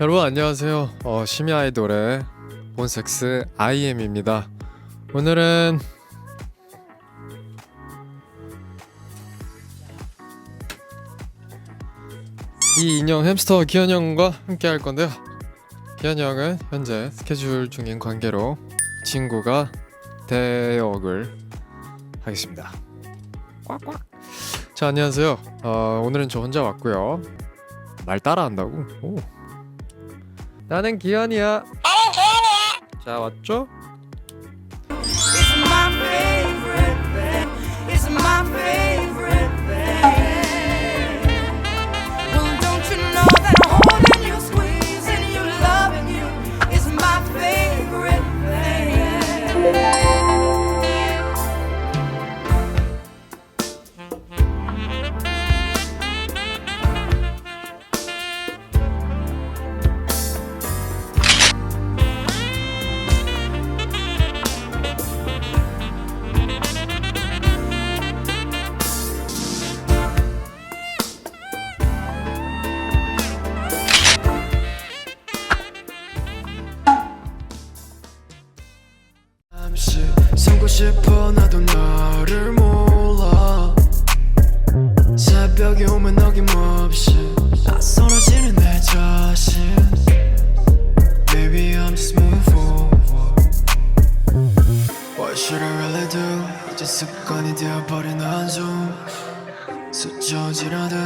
여러분 안녕하세요. 어, 심야 아이돌의 본섹스 IM입니다. 오늘은 이 인형 햄스터 기현 형과 함께 할 건데요. 기현 형은 현재 스케줄 중인 관계로 친구가 대역을 하겠습니다. 꽉꽉. 자 안녕하세요. 어, 오늘은 저 혼자 왔고요. 말 따라한다고? 오. 나는 기현이야. 자 왔죠? 숨고 싶어 나도 너를 몰라. 새벽이 오면 어김없이 낯설어지는 내 자신. Baby I'm just moving forward. What should I really do? 이제 습관이 되어버린 한숨. 스쳐지라듯